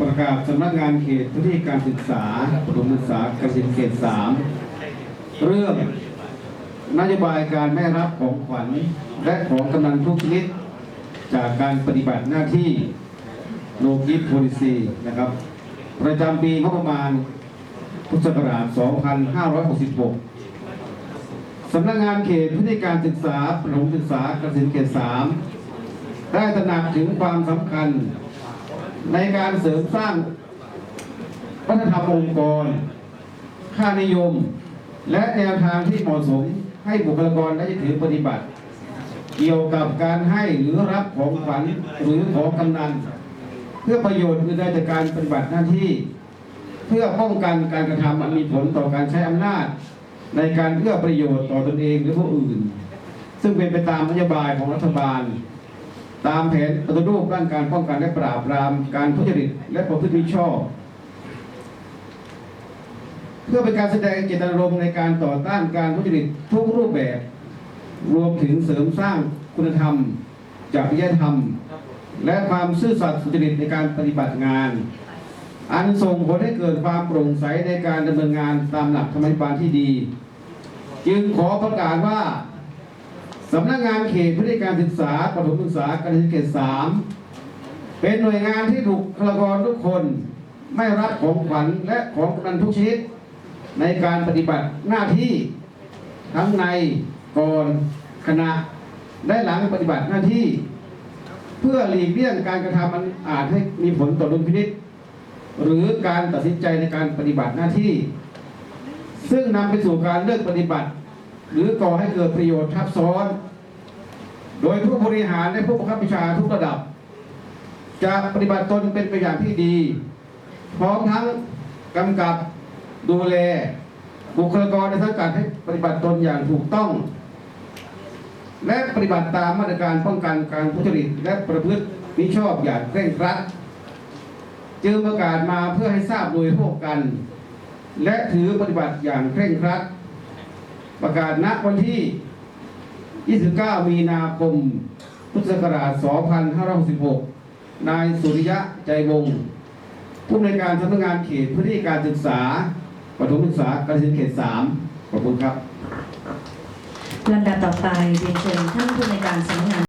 ประกาศสำนักงานเขตพื้นที่การศึกษาประถมศึกษาเกษตรเขตสามเรื่องนโยบายการไม่รับของขวัญและของกำนันทุกชนิด จากการปฏิบัติหน้าที่ no gift policy นะครับ ประจำปีงบประมาณพุทธศักราช 2566 สำนักงานเขตพื้นที่การศึกษาประถมศึกษาเกษตรเขต 3 ได้ตระหนักถึงความสำคัญ ในการเสริมสร้างวัฒนธรรมองค์กร ค่านิยม และแนวทางที่เหมาะสมให้บุคลากรได้ถือปฏิบัติ เกี่ยวกับการให้หรือรับของขวัญหรือของกำนัน เพื่อประโยชน์อื่นใดจากการปฏิบัติหน้าที่ เพื่อป้องกันการกระทำอันมีผลต่อการใช้อำนาจ ในการเอื้อประโยชน์ต่อตนเองหรือผู้อื่น ซึ่งเป็นไปตามนโยบายของรัฐบาล ตามแผนปฏิรูปด้านการป้องกันและปราบปรามการทุจริตและประพฤติมิชอบ เพื่อเป็นการแสดงเจตนารมณ์ในการต่อต้านการทุจริตทุกรูปแบบ รวมถึงเสริมสร้างคุณธรรมจริยธรรม และความซื่อสัตย์สุจริตในการปฏิบัติงาน อันส่งผลให้เกิดความโปร่งใสในการดำเนินงานตามหลักธรรมนิบาลที่ดี จึงขอประกาศว่า สำนักงานเขตพื้นที่การศึกษาประถมศึกษาการศึกษาเขตสามเป็นหน่วยงานที่ถูกพลากรทุกคนไม่รับของขวัญและของกำนันทุกชนิด ในการปฏิบัติหน้าที่ทั้งในก่อนขณะและหลังปฏิบัติหน้าที่ เพื่อหลีกเลี่ยงการกระทำมันอาจให้มีผลต่อดุลพินิษหรือการตัดสินใจในการปฏิบัติหน้าที่ ซึ่งนำไปสู่การเลือกปฏิบัติ หรือก่อให้เกิดประโยชน์ทับซ้อน โดยผู้บริหารและผู้บังคับบัญชาทุกระดับ จะปฏิบัติตนเป็นไปอย่างที่ดี พร้อมทั้งกำกับดูแล บุคลากรในสังกัดให้ปฏิบัติตนอย่างถูกต้อง และปฏิบัติตามมาตรการป้องกันการทุจริตและประพฤติมิชอบอย่างเคร่งครัดจึงประกาศมาเพื่อให้ทราบโดยทั่วกัน และถือปฏิบัติอย่างเคร่งครัด ประกาศณวันที่ 29 มีนาคม พุทธศักราช 2566 นายสุริยะใจวงศ์ผู้อำนวยการสำนักงานเขตพื้นที่การศึกษาประถมศึกษากระสินเขต 3 ขอบคุณครับลำดับต่อไปเรียนเชิญท่านผู้ในวยการสำนักงาน